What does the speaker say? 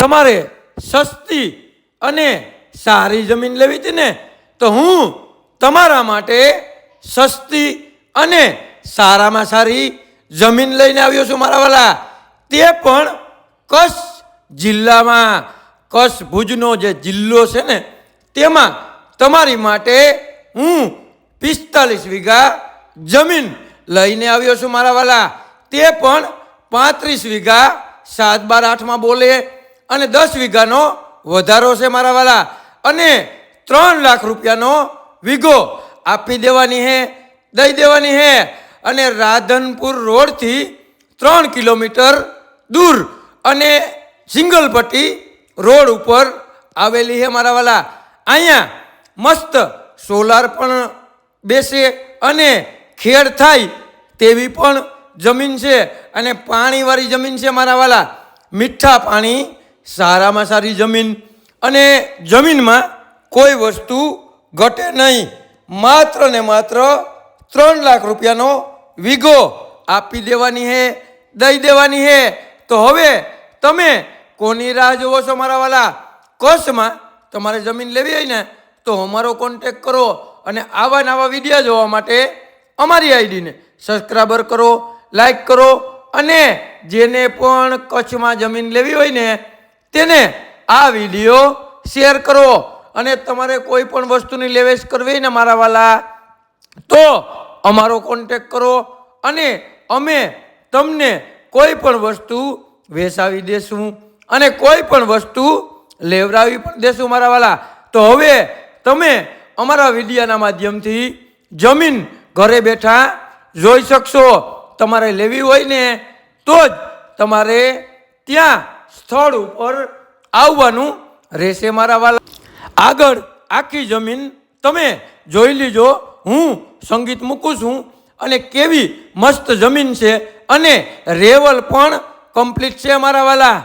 તમારે સસ્તી અને સારી જમીન લેવી હતી ને, તો હું તમારા માટે સસ્તી અને સારામાં સારી જમીન લઈને આવ્યો છું, મારા વાલા. તે પણ કચ્છ જિલ્લામાં. કચ્છ ભુજનો જે જિલ્લો છે ને, તેમાં તમારી માટે હું પિસ્તાલીસ વીઘા જમીન લઈને આવ્યો છું, મારા વાલા. તે પણ પાંત્રીસ વીઘા સાત બાર આઠમાં બોલે. અને દસ વીઘાનો વધારો છે મારા વાલા. અને ત્રણ લાખ રૂપિયાનો વીઘો આપી દેવાની હે, દઈ દેવાની હે. અને રાધનપુર રોડથી ત્રણ કિલોમીટર દૂર અને સિંગલપટ્ટી રોડ ઉપર આવેલી હે મારા વાલા. અહીંયા મસ્ત સોલાર પણ બેસે અને ખેડ થાય તેવી પણ જમીન છે. અને પાણીવાળી જમીન છે મારા વાલા. મીઠા પાણી સારામાં સારી જમીન અને જમીનમાં કોઈ વસ્તુ ઘટે નહીં. માત્ર ને માત્ર ત્રણ લાખ રૂપિયાનો વીઘો આપી દેવાની હે, દઈ દેવાની હે. તો હવે તમે કોની રાહ જોવો છો મારા વાલા? કચ્છમાં તમારે જમીન લેવી હોય ને, તો અમારો કોન્ટેક કરો અને આવા નવા વિડીયા જોવા માટે અમારી આઈડીને સબસ્ક્રાઈબર કરો લાઈક કરો અને જેને પણ કચ્છમાં જમીન લેવી હોય ને તેને આ વીડિયો શેર કરો અને તમારે કોઈ પણ વસ્તુની લેવેશ કરવી ને મારા વાલા, તો અમારો કોન્ટેક કરો અને અમે તમને કોઈ પણ વસ્તુ વેચાવી દેશું અને કોઈ પણ વસ્તુ લેવડાવી પણ દેશું મારા વાલા. તો હવે તમે અમારા વિડીયાના માધ્યમથી જમીન ઘરે બેઠા જોઈ શકશો. તમારે લેવી હોય ને તો જ તમારે ત્યાં સ્થળ ઉપર આવવાનું રહેશે મારા વાલા. આગળ આખી જમીન તમે જોઈ લીજો. હું સંગીત મૂકું છું અને કેવી મસ્ત જમીન છે અને રેવલ પણ કમ્પ્લીટ છે મારા વાલા.